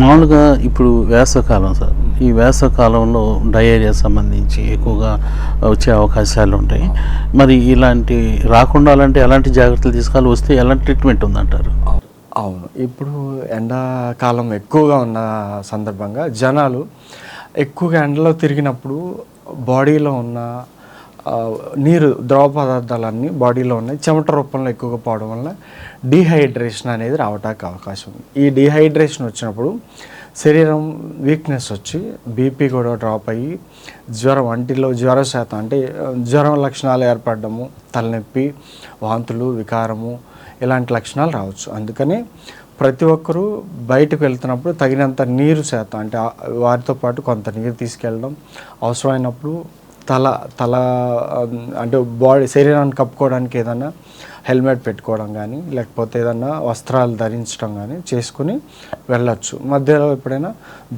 మామూలుగా ఇప్పుడు వేసవకాలం సార్. ఈ వేసవకాలంలో డయేరియా సంబంధించి ఎక్కువగా వచ్చే అవకాశాలు ఉంటాయి. మరి ఇలాంటి రాకుండా అలాంటి ఎలాంటి జాగ్రత్తలు తీసుకోవాలి? వస్తే ఎలాంటి ట్రీట్మెంట్ ఉందంటారు? అవును. ఇప్పుడు ఎండాకాలం ఎక్కువగా ఉన్న సందర్భంగా జనాలు ఎక్కువగా ఎండలో తిరిగినప్పుడు బాడీలో ఉన్న నీరు ద్రవ పదార్థాలన్నీ బాడీలో ఉన్నాయి. చెమట రూపంలో ఎక్కువగా పోవడం వల్ల డీహైడ్రేషన్ అనేది రావడానికి అవకాశం ఉంది. ఈ డీహైడ్రేషన్ వచ్చినప్పుడు శరీరం వీక్నెస్ వచ్చి బీపీ కూడా డ్రాప్ అయ్యి జ్వరం వంటిలో జ్వర శాతం అంటే జ్వరం లక్షణాలు ఏర్పడము తలనొప్పి వాంతులు వికారము ఇలాంటి లక్షణాలు రావచ్చు. అందుకని ప్రతి ఒక్కరూ బయటకు వెళ్తున్నప్పుడు తగినంత నీరు శాతం అంటే వారితో పాటు కొంత నీరు తీసుకెళ్ళడం అవసరమైనప్పుడు తల తల అంటే బాడీ శరీరాన్ని కప్పుకోవడానికి ఏదైనా హెల్మెట్ పెట్టుకోవడం కానీ లేకపోతే ఏదైనా వస్త్రాలు ధరించడం కానీ చేసుకుని వెళ్ళొచ్చు. మధ్యలో ఎప్పుడైనా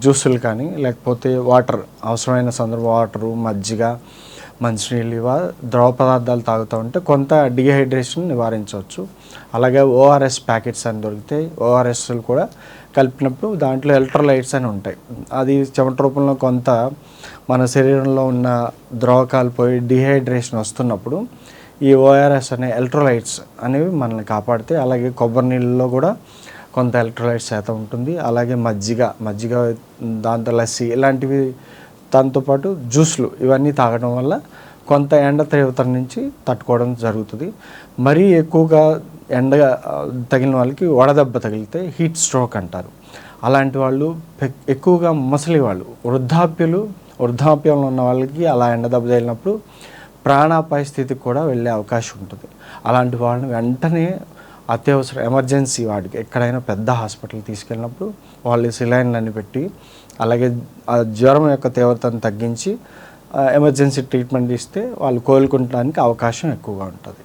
జ్యూసులు కానీ లేకపోతే వాటర్ అవసరమైన సందర్భం వాటరు మజ్జిగ మంచినీళ్ళు ఇవ ద్రవ పదార్థాలు తాగుతూ ఉంటే కొంత డిహైడ్రేషన్ నివారించవచ్చు. అలాగే ఓఆర్ఎస్ ప్యాకెట్స్ అని దొరుకుతాయి. ఓఆర్ఎస్లు కూడా కలిపినప్పుడు దాంట్లో ఎలక్ట్రోలైట్స్ అని ఉంటాయి. అది చెమట రూపంలో కొంత మన శరీరంలో ఉన్న ద్రవకాలు పోయి డిహైడ్రేషన్ వస్తున్నప్పుడు ఈ ఓఆర్ఎస్ అనే ఎలక్ట్రోలైట్స్ అనేవి మనల్ని కాపాడితే అలాగే కొబ్బరి నీళ్ళలో కూడా కొంత ఎలక్ట్రోలైట్స్ శాతం ఉంటుంది. అలాగే మజ్జిగ మజ్జిగ దాంతో లస్సీ ఇలాంటివి దాంతోపాటు జ్యూస్లు ఇవన్నీ తాగడం వల్ల కొంత ఎండ తీవ్రత నుంచి తట్టుకోవడం జరుగుతుంది. మరీ ఎక్కువగా ఎండ తగిలిన వాళ్ళకి వడదెబ్బ తగిలితే హీట్ స్ట్రోక్ అంటారు. అలాంటి వాళ్ళు పె- ఎక్కువగా ముసలి వాళ్ళు వృద్ధాప్యులు వృద్ధాప్యంలో ఉన్న వాళ్ళకి అలా ఎండ దెబ్బ తగిలినప్పుడు ప్రాణాపాయ స్థితికి కూడా వెళ్ళే అవకాశం ఉంటుంది. అలాంటి వాళ్ళని వెంటనే అత్యవసర ఎమర్జెన్సీ వాడికి ఎక్కడైనా పెద్ద హాస్పిటల్ తీసుకెళ్ళినప్పుడు వాళ్ళు సిలైన్లన్నీ పెట్టి అలాగే ఆ జ్వరం యొక్క తీవ్రతను తగ్గించి ఎమర్జెన్సీ ట్రీట్మెంట్ ఇస్తే వాళ్ళు కోలుకుంటానికి అవకాశం ఎక్కువగా ఉంటుంది.